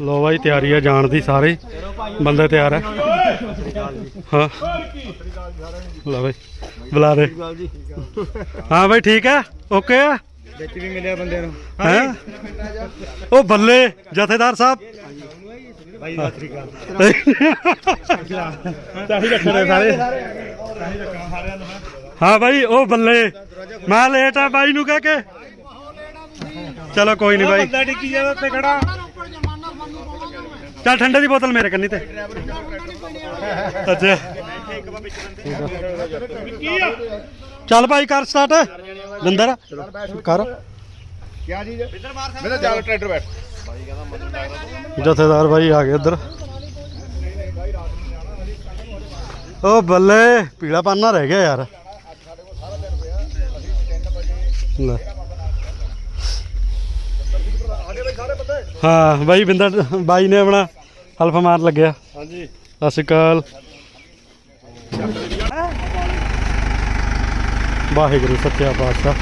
ਲੋ ਬਾਈ ਤਿਆਰੀ ਆ ਜਾਣ ਦੀ ਸਾਰੇ। ਬੰਦੇ ਤਿਆਰ ਆ। ਹਾਂ। ਲੋ ਬਾਈ ਬੁਲਾ ਦੇ। ਹਾਂ ਬਾਈ ਠੀਕ ਆ? ਓਕੇ ਆ? ਵਿੱਚ ਵੀ ਮਿਲਿਆ ਬੰਦਿਆਂ ਨੂੰ। ਹੈ? ਉਹ ਬੱਲੇ ਜਥੇਦਾਰ ਸਾਹਿਬ। ਬਾਈ ਸਤਿ ਸ੍ਰੀ ਅਕਾਲ। ਚਾਹੀ ਰੱਖਣੇ ਸਾਰੇ। ਹਾਂ ਬਾਈ ਉਹ ਬੱਲੇ। ਮੈਂ ਲੇਟ ਆ ਬਾਈ ਨੂੰ ਕਹਿ ਕੇ। ਚਲੋ ਕੋਈ ਨਹੀਂ ਬਾਈ। ਬੰਦਾ ਟਿੱਕੀ ਜਾਂਦਾ ਉੱਤੇ ਖੜਾ। ਚੱਲ ਠੰਡੇ ਦੀ ਬੋਤਲ ਮੇਰੇ ਕੰਨੀ ਤੇ। ਅੱਛਾ। ਚੱਲ ਭਾਈ ਕਰ ਸਟਾਰਟ ਬਿੰਦਰ ਕਰ। ਕਿਆ ਚੀਜ਼ ਮੇਰਾ ਚੱਲ ਟਰੈਕਟਰ ਬੈਠ। ਜਥੇਦਾਰ ਭਾਈ ਆ ਗਏ ਉਧਰ ਉਹ ਬੱਲੇ ਪੀਲਾ ਪਾਨਾ ਰਹਿ ਗਿਆ ਯਾਰ। ਲੈ। ਹਾਂ ਬਾਈ ਬਿੰਦਰ ਬਾਈ ਨੇ ਆਪਣਾ ਹਲਫ ਮਾਰ ਲੱਗਿਆ। ਹਾਂਜੀ। ਸਤਿ ਸ਼੍ਰੀ ਅਕਾਲ। ਵਾਹਿਗੁਰੂ ਸੱਚਾ ਪਾਤਸ਼ਾਹ।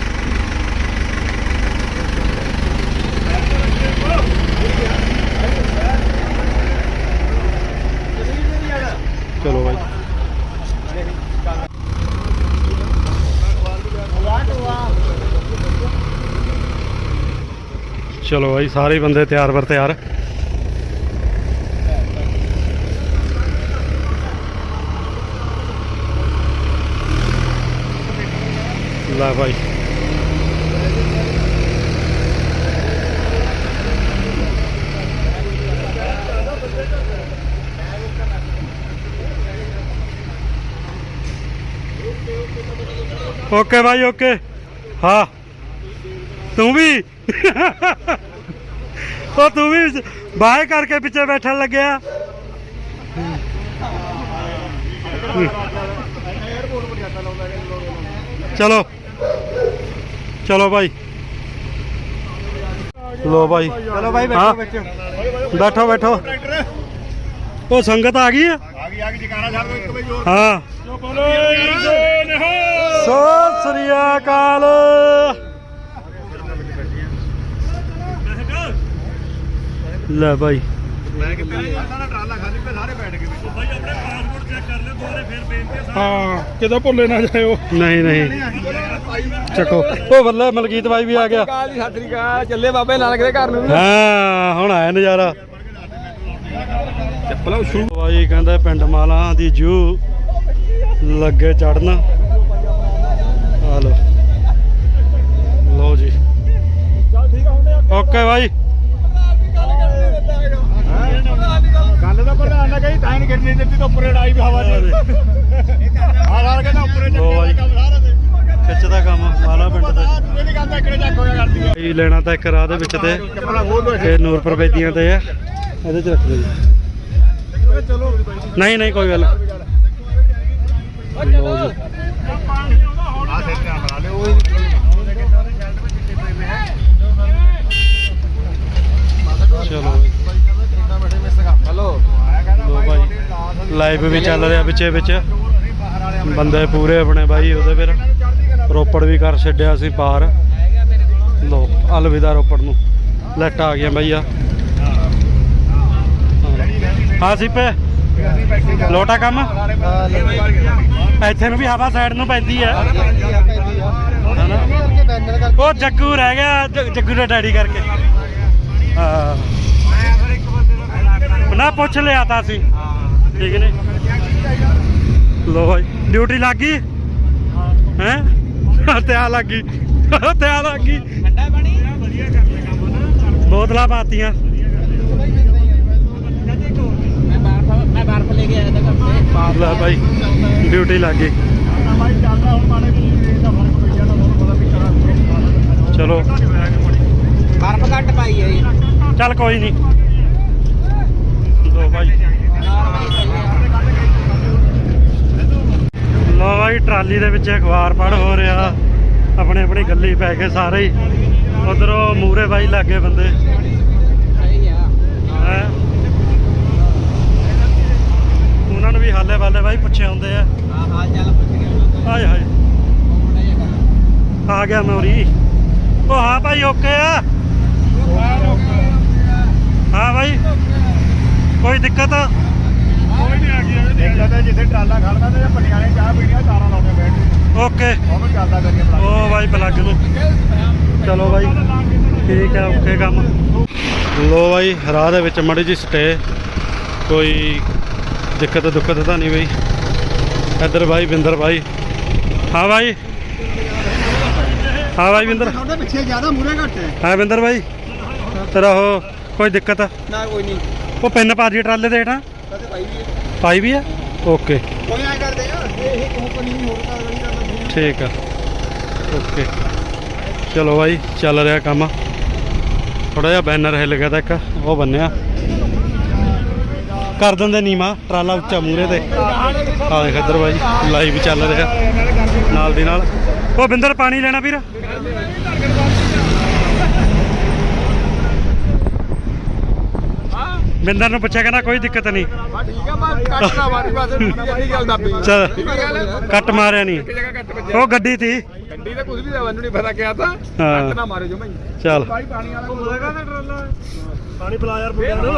ਚਲੋ ਬਾਈ। ਚਲੋ ਭਾਈ ਸਾਰੇ ਬੰਦੇ ਤਿਆਰ ਵਰ ਤਿਆਰ। ਲੈ ਭਾਈ ਓਕੇ ਭਾਈ ਓਕੇ ਹਾਂ। ਤੂੰ ਵੀ ਉਹ ਤੂੰ ਵੀ ਬਾਏ ਕਰਕੇ ਪਿੱਛੇ ਬੈਠਣ ਲੱਗਿਆ ਚਲੋ ਚਲੋ ਭਾਈ ਲੋ ਭਾਈ ਚਲੋ ਬਾਈ ਹਾਂ। ਬੈਠੋ ਬੈਠੋ ਬੈਠੋ ਬੈਠੋ ਉਹ ਸੰਗਤ ਆ ਗਈ ਆ ਆ ਗਈ ਆ ਗਈ ਜਕਾਰਾ ਛੱਡ ਦੋ ਇੱਕ ਵਜੇ ਹੋਰ ਹਾਂ ਬੋਲੋ ਸਤਿ ਸ੍ਰੀ ਅਕਾਲ ਲੈ ਭਾਈ। ਮੈਂ ਕਿੱਥੇ ਨਾ ਟਰਾਲਾ ਖਾਲੀ ਪੇ ਸਾਰੇ ਬੈਠ ਗਏ। ਬਾਈ ਆਪਣੇ ਪਾਸਪੋਰਟ ਚੈੱਕ ਕਰ ਲੈ ਦੁਬਾਰੇ ਫੇਰ ਬੇਨਤੀ ਹਾਂ ਕਿਤੇ ਭੁੱਲੇ ਨਾ ਜਾਇਓ। ਨਹੀਂ ਨਹੀਂ। ਚੱਕੋ। ਉਹ ਬੱਲੇ ਮਲਕੀਤ ਬਾਈ ਵੀ ਆ ਗਿਆ। ਕਾਲ ਜੀ ਸਤਿ ਅਕਾਲ। ਚੱਲੇ ਬਾਬੇ ਨਾਨਕ ਦੇ ਘਰ ਨੂੰ ਹਾਂ ਹੁਣ ਆਇਆ ਨਜ਼ਾਰਾ। ਚੱਪਲਾ ਸ਼ੂ ਬਾਈ ਕਹਿੰਦਾ ਪਿੰਡ ਮਾਲਾ ਦੀ ਜੂ ਲੱਗੇ ਚੜਨ ਆ ਲੋ ਲਓ ਜੀ। ਓਕੇ ਬਾਈ ਗੱਲ ਦਾ ਪ੍ਰਧਾਨ ਨਾ ਕਹੀ ਚੱਕੀ ਕੰਮ ਸਾਰਾ ਦੇ ਕੰਮ ਮਾਲਾ ਪਿੰਡ ਤੇ। ਗੱਲ ਤਾਂ ਇਕੜੇ ਚੱਕ ਹੋਇਆ ਕਰਦੀ ਹੈ। ਇਹ ਲੈਣਾ ਤਾਂ ਇੱਕ ਰਾਹ ਦੇ ਵਿੱਚ ਤੇ। ਚੱਪਲਾ ਖੋਲ ਦੋ ਤੇ ਨੂਰਪੁਰ ਬੇਦੀਆਂ ਤੇ ਆ। ਇਹਦੇ ਚ ਰੱਖ ਲਓ ਜੀ ਚਲੋ ਨਹੀਂ ਨਹੀਂ ਕੋਈ ਗੱਲ। ਲਓ ਜੀ। ਆ ਸਿਰ ਤੇ ਬਣਾ ਲਿਓ ਚਲੋ। ਹਲੋ। ਲਾਈਵ ਵੀ ਚੱਲ ਰਿਹਾ ਵਿੱਚੇ ਵਿੱਚ ਬੰਦੇ ਪੂਰੇ ਆਪਣੇ ਬਾਈ, ਉਹਦੇ ਫਿਰ ਰੋਪੜ ਵੀ ਕਰ ਛੱਡਿਆ ਸੀ ਪਾਰ। ਲੋ, ਅਲਵਿਦਾ ਰੋਪੜ ਨੂੰ। ਲੈਟ ਆ ਗਿਆ ਬਾਈ ਆ ਹਾਂ ਸਿੱਪੇ, ਲੋਟਾ ਕੰਮ? ਇੱਥੇ ਨੂੰ ਵੀ ਹਵਾ ਸਾਈਡ ਨੂੰ ਪੈਂਦੀ ਆ। ਉਹ ਜੱਗੂ ਰਹਿ ਗਿਆ ਜੱਗੂ ਦਾ ਡੈਡੀ ਕਰਕੇ। ਹਾਂ। ਨਾ ਪੁੱਛ ਲਿਆ ਤਾਂ ਸੀ। ਠੀਕ ਨੇ? ਲੋ ਭਾਈ ਡਿਊਟੀ ਲੱਗ ਗਈ? ਹੈ? ਤੇ ਆ ਲੱਗ ਗਈ। ਤੇ ਆ ਲੱਗ ਗਈ। ਬੋਤਲਾਂ ਪਾਤੀਆਂ। ਮੈਂ ਬਰਫ ਲੈ ਕੇ ਆਇਆ ਤਾਂ ਘਰ ਲੈ ਭਾਈ ਡਿਊਟੀ ਲੱਗ ਗਈ। ਚਲੋ। ਬਰਫ ਘੱਟ ਪਾਈ ਹੈ ਚੱਲ ਕੋਈ ਨਹੀਂ। ਲੋ ਭਾਈ ਲੋ ਭਾਈ ਟਰਾਲੀ ਦੇ ਵਿੱਚ ਅਖਬਾਰ ਪੜ ਹੋ ਰਿਹਾ। ਆਪਣੇ ਆਪਣੀ ਗੱਲੀ ਪੈ ਕੇ ਸਾਰੇ ਹੀ। ਉਧਰੋਂ ਮੂਰੇ ਬਾਈ ਲੱਗੇ ਬੰਦੇ। ਉਹਨਾਂ ਨੂੰ ਵੀ ਹਾਲੇ ਵਾਲੇ ਬਾਈ ਪੁੱਛੇ ਹੁੰਦੇ ਆ। ਹਾਏ ਹਾਏ। ਆ ਗਿਆ ਮੋਰੀ। ਉਹ ਹਾਂ ਭਾਈ ਓਕੇ ਆ। ਹਾਂ ਭਾਈ ਕੋਈ ਦਿੱਕਤ? ਆ ਜਿੱਥੇ ਟਰਾਲਾ ਖੜਦਾ ਤੇ ਪੱਲੀਆਂ ਨੇ ਚਾਹ ਪੀਣੀ ਆ ਤਾਰਾਂ ਲਾਉਂਦੇ ਬੈਠ ਓਕੇ। ਉਹ ਵੀ ਚੱਲਦਾ ਕਰੀਏ ਉਹ ਬਾਈ ਪਲੱਗ ਨੂੰ। ਚਲੋ ਬਾਈ ਠੀਕ ਹੈ ਓਕੇ ਕੰਮ। ਲੋ ਬਾਈ ਰਾਹ ਦੇ ਵਿੱਚ ਮੜੀ ਜੀ ਸਟੇ ਕੋਈ ਦਿੱਕਤ ਦੁੱਕਤ ਤਾਂ ਨਹੀਂ ਬਈ। ਇੱਧਰ ਬਾਈ ਬਿੰਦਰ ਬਾਈ। ਹਾਂ ਬਾਈ। ਹਾਂ ਬਾਈ ਬਿੰਦਰ। ਤੁਹਾਡੇ ਪਿੱਛੇ ਜ਼ਿਆਦਾ ਮੂਰੇ ਘੱਟ ਹੈ। ਹਾਂ ਬਿੰਦਰ ਬਾਈ। ਤੇਰਾ ਉਹ ਕੋਈ ਦਿੱਕਤ? ਨਾ ਕੋਈ ਨਹੀਂ। ਉਹ ਪਿੰਨ ਪਾ ਦੀ ਟਰਾਲੇ ਦੇ ਹੇਠਾਂ। ਭਾਈ ਵੀ ਪਾਈ ਵੀ ਆ ਓਕੇ। ਕੋਈ ਐ ਕਰਦੇ ਆ ਇਹ ਇਹ ਕੰਪਨੀ ਨਹੀਂ ਹੋਰ ਤਾਂ ਗੜੀ ਕਰਦਾ ਠੀਕ ਆ। ਓਕੇ। ਚਲੋ ਬਾਈ ਚੱਲ ਰਿਹਾ ਕੰਮ। ਥੋੜਾ ਜਿਹਾ ਬੈਨਰ ਹਿੱਲ ਗਿਆ ਤਾਂ ਇੱਕ ਉਹ ਬੰਨਿਆ। ਕਰ ਦਿੰਦੇ ਨੀਮਾ ਟਰਾਲਾ ਉੱਚਾ ਮੂਰੇ ਤੇ। ਆ ਦੇਖ ਇੱਧਰ ਬਾਈ ਲਾਈਵ ਚੱਲ ਰਿਹਾ। ਨਾਲ ਦੀ ਨਾਲ। ਉਹ ਬਿੰਦਰ ਪਾਣੀ ਲੈਣਾ ਵੀਰ? ਬਿੰਦਰ ਨੂੰ ਪੁੱਛਿਆ ਕਹਿੰਦਾ ਕੋਈ ਦਿੱਕਤ ਨਹੀਂ। ਠੀਕ ਆ ਮੈਂ ਕੱਟ ਨਾ ਮਾਰੀ ਬਸ ਗੱਲ ਦੱਬੀ ਚੱਲ ਠੀਕ ਹੈ ਗੱਲ? ਕੱਟ ਮਾਰਿਆ ਨਹੀਂ। ਜਗ੍ਹਾ ਕੱਟ ਵੱਜਿਆ। ਉਹ ਗੱਡੀ ਸੀ। ਗੱਡੀ ਦਾ ਕੁਝ ਵੀ ਦਾ ਮੈਨੂੰ ਨਹੀਂ ਪਤਾ ਕਿਹਾ ਤਾਂ। ਹਾਂ। ਕੱਟ ਨਾ ਮਾਰੇ ਜੋ ਮੈਂ ਚੱਲ। ਭਾਈ ਪਾਣੀ ਵਾਲਾ ਘੁੰਮਦਾ ਨਾ ਟਰਾਲਾ ਪਾਣੀ ਪਿਲਾ ਯਾਰ ਮੁੰਡਿਆਂ ਨੂੰ।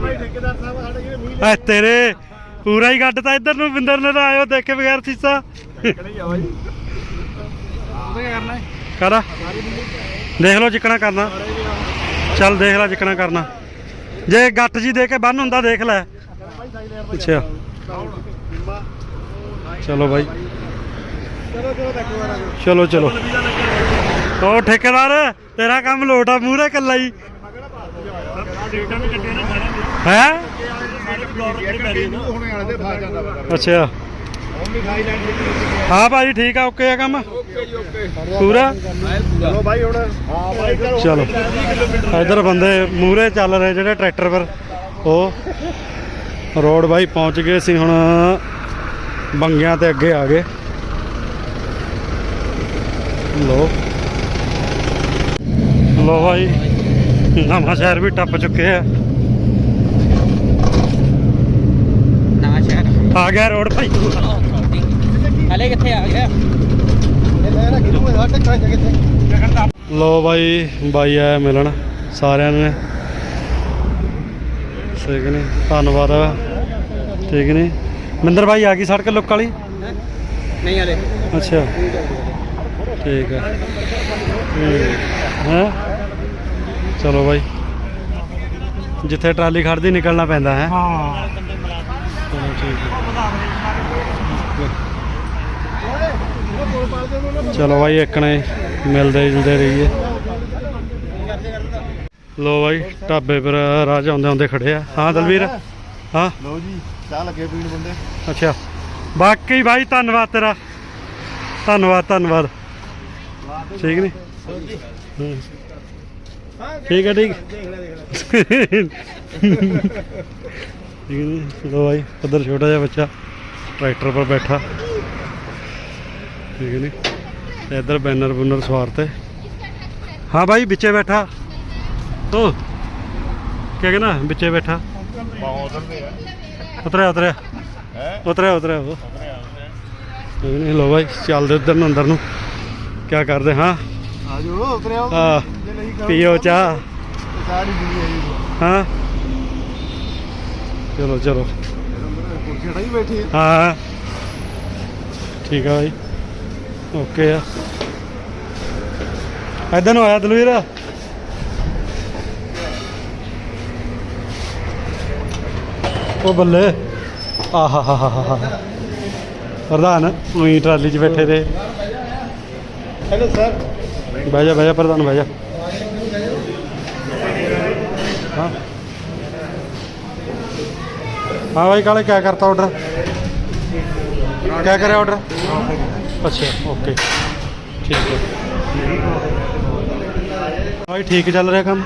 ਭਾਈ ਠੇਕੇਦਾਰ ਸਾਹਿਬ ਸਾਡੇ ਜਿਹੜੇ ਮੂੰਹ ਐ ਤੇਰੇ ਪੂਰਾ ਹੀ ਕੱਢਤਾ ਇੱਧਰ ਨੂੰ ਬਿੰਦਰ ਨੇ ਤਾਂ ਆਇਓ ਦੇਖੇ ਬਗੈਰ ਸੀਸਾ। ਨਹੀਂ ਆ ਭਾਈ ਉਹਦਾ ਕੀ ਕਰਨਾ ਹੈ। ਕਰਾ। ਦੇਖ ਲਓ ਜਿੱਕਣਾ ਕਰਨਾ। ਚੱਲ ਦੇਖ ਲੈ ਜਿੱਕਣਾ ਕਰਨਾ। ਜੇ ਗੱਟ ਜੀ ਦੇ ਕੇ ਬੰਨ ਹੁੰਦਾ, ਦੇਖ ਲੈ। ਅੱਛਾ। ਚਲੋ ਬਾਈ। ਚਲੋ ਚਲੋ। ਦੇਖੋ ਠੇਕੇਦਾਰ, ਤੇਰਾ ਕੰਮ ਲੋਟ ਆ ਮੂਹਰੇ ਕੱਲਾ ਹੀ। ਹੈ? ਅੱਛਾ। ਹਾਂ ਭਾਜੀ, ਠੀਕ ਆ ਓਕੇ ਆ ਕੰਮ? ਪੂਰਾ? ਚਲੋ। ਭਾਈ ਹੁਣ ਹਾਂ ਭਾਈ ਚਲੋ ਇਧਰ ਬੰਦੇ ਮੂਹਰੇ ਚੱਲ ਰਹੇ ਜਿਹੜੇ ਟਰੈਕਟਰ ਪਰ। ਉਹ ਰੋਡ ਬਾਈ ਪਹੁੰਚ ਗਏ ਸੀ, ਹੁਣ ਬੰਗਿਆਂ ਤੇ ਅੱਗੇ ਆ ਗਏ। ਲੋ। ਲੋ ਭਾਈ, ਨਵਾਂ ਸ਼ਹਿਰ ਵੀ ਟੱਪ ਚੁੱਕੇ ਆ ਨਵਾਂ ਸ਼ਹਿਰ ਆ ਗਿਆ ਰੋਡ ਭਾਈ। ਹਲੇ ਕਿੱਥੇ ਆ ਗਿਆ? ਲੋ ਬਾਈ ਬਾਈ ਆਇਆ ਮਿਲਣ ਸਾਰਿਆਂ ਨੇ। ਠੀਕ ਨੇ ਧੰਨਵਾਦ ਠੀਕ ਨੇ ਮਿੰਦਰ ਬਾਈ ਆ ਗਈ ਸੜਕ ਲੁੱਕ ਵਾਲੀ? ਨਹੀਂ ਹਲੇ। ਅੱਛਾ। ਠੀਕ ਹੈ ਹੈ? ਚਲੋ ਬਾਈ। ਜਿੱਥੇ ਟਰਾਲੀ ਖੜਦੀ ਨਿਕਲਣਾ ਪੈਂਦਾ ਹੈ? ਹਾਂ। ਚਲੋ ਠੀਕ ਚਲੋ ਬਾਈ ਇੱਕਣੇ ਮਿਲਦੇ ਜੁਲਦੇ ਰਹੀਏ। ਲੋ ਬਾਈ ਢਾਬੇ ਪਰ ਰਾਜ ਆਉਂਦੇ ਆਉਂਦੇ ਖੜੇ ਆ। ਹਾਂ ਦਲਵੀਰ? ਹਾਂ? ਲਓ ਜੀ ਚਾਹ ਲੱਗੇ ਪੀਣ ਬੰਦੇ। ਅੱਛਾ। ਬਾਕੀ ਭਾਈ ਧੰਨਵਾਦ ਤੇਰਾ। ਧੰਨਵਾਦ ਧੰਨਵਾਦ। ਠੀਕ ਨੇ? ਹੂੰ। ਠੀਕ ਹੈ ਠੀਕ। ਠੀਕ ਨੇ ਲੋ ਭਾਈ ਉਧਰ ਛੋਟਾ ਜਿਹਾ ਬੱਚਾ ਟਰੈਕਟਰ ਪਰ ਬੈਠਾ। ਠੀਕ ਨੇ ਤੇ ਇੱਧਰ ਬੈਨਰ ਬੁਨਰ ਸਵਾਰਤੇ। ਹਾਂ ਭਾਈ ਵਿੱਚੇ ਬੈਠਾ। ਓ ਕੀ ਕਹਿਣਾ ਵਿੱਚੇ ਬੈਠਾ। ਬਹੁਤ ਹੁੰਦੇ ਆ ਉਤਰਿਆ ਉਤਰਿਆ। ਹੈ ਉਤਰਿਆ ਉਤਰਿਆ ਉਹ। ਨਹੀਂ ਲੋ ਭਾਈ ਚੱਲਦੇ ਉਧਰ ਨੂੰ ਅੰਦਰ ਨੂੰ। ਕੀ ਕਰਦੇ ਹਾਂ? ਆਜੋ ਉਤਰੇ ਆਓ ਆ ਜੇ ਪੀਓ ਚਾਹ। ਸਾਰੀ ਦੁਨੀਆ ਜੀ ਹਾਂ। ਚਲੋ ਚਲੋ। ਕੁਰਸੀ ਢਾਈ ਬੈਠੀ ਹੈ। ਠੀਕ ਆ ਭਾਈ ਓਕੇ ਆ। ਇਧਰ ਨੂੰ ਆਇਆ ਦਲਵੀਰ। ਉਹ ਬੱਲੇ। ਆਹਾ ਹਾ ਹਾ ਪ੍ਰਧਾਨ ਉਹੀ ਟਰਾਲੀ 'ਚ ਬੈਠੇ ਰਹੇ ਹੈਲੋ ਸਰ ਬਹਿ ਜਾ ਬਹਿ ਜਾ ਪ੍ਰਧਾਨ ਬਹਿ ਜਾ। ਹਾਂ ਭਾਈ ਕਾਲੇ क्या करता ऑर्डर क्या करे ऑर्डर अच्छा ओके ठीक है ਭਾਈ ਠੀਕ ਚੱਲ ਰਿਹਾ ਕੰਮ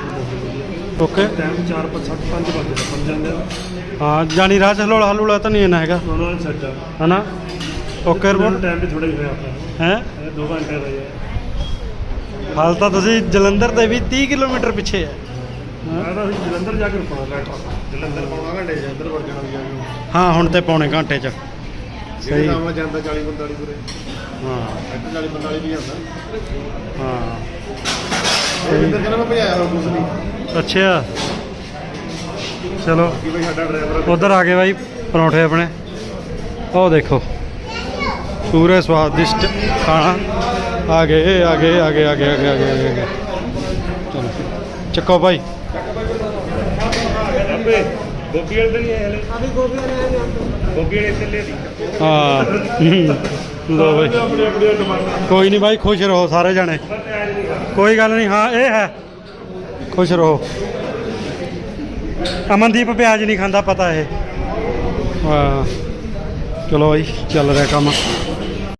ਓਕੇ ਟਾਈਮ 4 5 5 ਵਜੇ ਪਹੁੰਚ ਜਾਂਦੇ ਆ ਹਾਂ ਜਾਨੀ ਰਾਹ ਚ ਹਲੋਲਾ ਹਲੂਲਾ ਤਾਂ ਨਹੀਂ ਇੰਨਾ ਹੈਗਾ ਉਹਨਾਂ ਨੂੰ ਸੱਜਾ ਹਨਾ ਓਕੇ ਰਿਪੋਰਟ ਟਾਈਮ ਵੀ ਥੋੜਾ ਹੀ ਹੋਇਆ ਆਪਾਂ ਹੈ 2 ਘੰਟੇ ਦਾ ਹੈ ਹਾਲ ਤਾਂ ਤੁਸੀਂ ਜਲੰਧਰ ਦੇ ਵੀ 30 ਕਿਲੋਮੀਟਰ ਪਿੱਛੇ ਹੈ ਮੈਂ ਤਾਂ ਅਸੀਂ ਜਲੰਧਰ ਜਾ ਕੇ ਰੁਕਣਾ ਲੈਟਰ ਜਲੰਧਰ ਪਾਉਣਾ ਘੰਟੇ ਚ ਅੰਦਰ ਵੜ ਜਾਣਾ ਵੀ ਜਾ ਕੇ ਹਾਂ ਹੁਣ ਤੇ ਪੌਣੇ ਘੰਟੇ ਚ। ਜਿਹੜੇ ਸਹੀ। ਨਾਮ ਜਾਂਦਾ 40 45 ਪੂਰੇ। ਹਾਂ। 40 45 ਵੀ ਜਾਂਦਾ। ਹਾਂ। ਇਹ ਜਿੰਦਰ ਕਹਿੰਦਾ ਮੈਂ ਭਜਾਇਆ ਹੋਰ ਕੁਝ ਨਹੀਂ। ਅੱਛਾ। ਚਲੋ। ਕੀ ਬਈ ਸਾਡਾ ਡਰਾਈਵਰ ਉਧਰ ਆ ਗਏ ਬਾਈ ਪਰੌਂਠੇ ਆਪਣੇ। ਉਹ ਦੇਖੋ। ਪੂਰੇ ਸਵਾਦਿਸ਼ਟ ਖਾਣਾ। ਆ ਗਏ ਆ ਗਏ ਆ ਗਏ ਆ ਗਏ ਆ ਗਏ ਆ ਗਏ, ਆ ਗਏ, ਆ ਗਏ ਚਲੋ। ਚੱਕੋ ਭਾਈ ਅੱਬੇ ਗੋਪੀ ਵਾਲੇ ਤਾਂ ਨਹੀਂ ਆਏ ਹਲੇ। ਅਭੀ ਗੋਪੀ ਵਾਲੇ ਗੋਪੀ ਵਾਲੇ ਚੱਲੇ ਦੀ ਹਾਂ। ਲੋ ਬਾਈ। ਆਪਣੀ ਆਪਣੀ ਡਿਮਾਂਡਾਂ ਕੋਈ ਨਹੀਂ ਬਾਈ ਖੁਸ਼ ਰਹੋ ਸਾਰੇ ਜਣੇ। ਕੋਈ ਗੱਲ ਨਹੀਂ ਹਾਂ ਇਹ ਹੈ। ਖੁਸ਼ ਰਹੋ। ਅਮਨਦੀਪ ਪਿਆਜ਼ ਨਹੀਂ ਖਾਂਦਾ ਪਤਾ ਇਹ। ਚਲੋ ਬਾਈ ਚੱਲ ਰਿਹਾ ਕੰਮ।